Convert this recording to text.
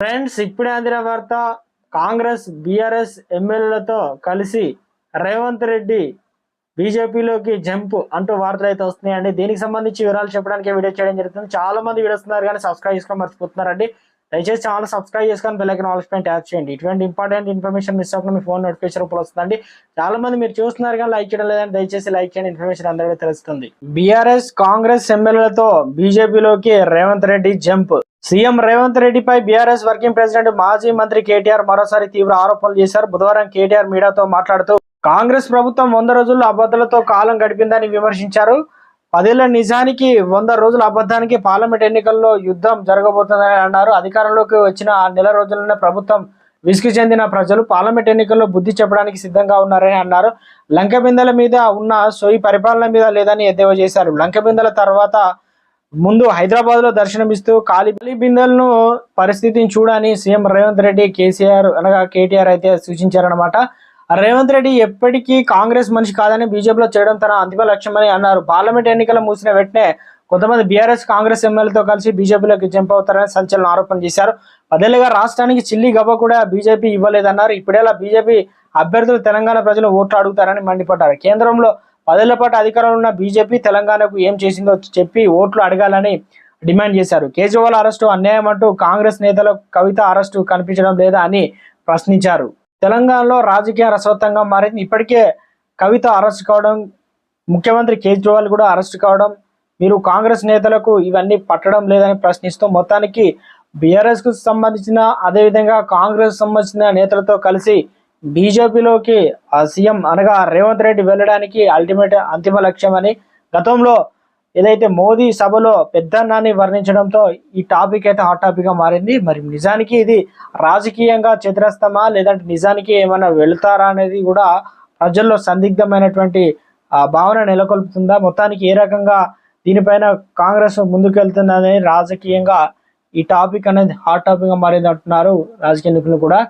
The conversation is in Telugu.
ఫ్రెండ్స్ ఇప్పుడే అందిన వార్త కాంగ్రెస్ బీఆర్ఎస్ ఎమ్మెల్యేలతో కలిసి రేవంత్ రెడ్డి బీజేపీలోకి జంప్ అంటూ వార్తలు అయితే వస్తున్నాయండి. దీనికి సంబంధించి వివరాలు చెప్పడానికి వీడియో చేయడం జరుగుతుంది. చాలా మంది వీడియోస్ వస్తున్నారు కానీ సబ్స్క్రైబ్ చేసుకొని మర్చిపోతున్నారండి. దయచేసి ఛానల్ సబ్స్క్రైబ్ చేసుకొని బెల్లైకన్ నాలెడ్జ్ పైన ట్యాప్ చేయండి. ఇటువంటి ఇంపార్టెంట్ ఇన్ఫర్మేషన్ మిస్ అవ్వకుండా మీ ఫోన్ నోటిఫికేషన్ రూపంలో వస్తుందండి. చాలా మంది మీరు చూస్తున్నారు కానీ లైక్ చేయడం లేదని దయచేసి లైక్ చేయండి. ఇన్ఫర్మేషన్ అందరికీ తెలుస్తుంది. బీఆర్ఎస్ కాంగ్రెస్ ఎమ్మెల్యేలతో బీజేపీలోకి రేవంత్ రెడ్డి జంప్ సీఎం రేవంత్ రెడ్డిపై బీఆర్ఎస్ వర్కింగ్ ప్రెసిడెంట్ మాజీ మంత్రి కేటీఆర్ మరోసారి తీవ్ర ఆరోపణలు చేశారు. బుధవారం కేటీఆర్ మీడియాతో మాట్లాడుతూ కాంగ్రెస్ ప్రభుత్వం వంద రోజుల్లో అబద్ధాలతో కాలం గడిపిందని విమర్శించారు. పదేళ్ళ నిజానికి వంద రోజుల అబద్ధానికి పార్లమెంట్ ఎన్నికల్లో యుద్ధం జరగబోతుందని అన్నారు. అధికారంలోకి వచ్చిన ఆ నెల రోజుల్లోనే ప్రభుత్వం విసుగు చెందిన ప్రజలు పార్లమెంట్ ఎన్నికల్లో బుద్ధి చెప్పడానికి సిద్ధంగా ఉన్నారని అన్నారు. లంక బిందెల మీద ఉన్న సొయి పరిపాలన మీద లేదని ఎద్దేవా చేశారు. లంకబిందెల తర్వాత ముందు హైదరాబాద్లో దర్శనమిస్తూ కాలి బిందెలను పరిస్థితిని చూడని సీఎం రేవంత్ రెడ్డి కేసీఆర్ అనగా కేటీఆర్ అయితే సూచించారనమాట రేవంత్ రెడ్డి ఎప్పటికీ కాంగ్రెస్ మనిషి కాదని బీజేపీలో చేయడం తన అంతిమ లక్ష్యమని అన్నారు. పార్లమెంట్ ఎన్నికలు మూసిన వెంటనే కొంతమంది బీఆర్ఎస్ కాంగ్రెస్ ఎమ్మెల్యేలతో కలిసి బీజేపీలోకి జంప్ అవుతారని సంచలన ఆరోపణ చేశారు. పదేళ్ళుగా రాష్ట్రానికి చిల్లి గవ్వ కూడా బీజేపీ ఇవ్వలేదన్నారు. ఇప్పుడేలా బీజేపీ అభ్యర్థులు తెలంగాణ ప్రజలు ఓట్లు అడుగుతారని మండిపడ్డారు. కేంద్రంలో పదేళ్ళ పాటు అధికారంలో ఉన్న బీజేపీ తెలంగాణకు ఏం చేసిందో చెప్పి ఓట్లు అడగాలని డిమాండ్ చేశారు. కేజ్రీవాల్ అరెస్టు అన్యాయం అంటూ కాంగ్రెస్ నేతల కవిత అరెస్టు కనిపించడం లేదా అని ప్రశ్నించారు. తెలంగాణలో రాజకీయ రసవత్తంగా మారింది. ఇప్పటికే కవిత అరెస్ట్ కావడం ముఖ్యమంత్రి కేజ్రీవాల్ కూడా అరెస్ట్ కావడం మీరు కాంగ్రెస్ నేతలకు ఇవన్నీ పట్టడం లేదని ప్రశ్నిస్తూ మొత్తానికి బీఆర్ఎస్కు సంబంధించిన అదేవిధంగా కాంగ్రెస్ సంబంధించిన నేతలతో కలిసి బీజేపీలోకి సీఎం అనగా రేవంత్ రెడ్డి వెళ్ళడానికి అల్టిమేట్ అంతిమ లక్ష్యం అని గతంలో ఏదైతే మోదీ సభలో పెద్దన్నాన్ని వర్ణించడంతో ఈ టాపిక్ అయితే హాట్ టాపిక్గా మారింది. మరి నిజానికి ఇది రాజకీయంగా చతురస్తమా లేదంటే నిజానికి ఏమైనా వెళుతారా అనేది కూడా ప్రజల్లో సందిగ్ధమైనటువంటి భావన నెలకొల్పుతుందా? మొత్తానికి ఏ రకంగా దీనిపైన కాంగ్రెస్ ముందుకెళ్తుందని రాజకీయంగా ఈ టాపిక్ అనేది హాట్ టాపిక్గా మారింది అంటున్నారు రాజకీయ నిపుణులు కూడా.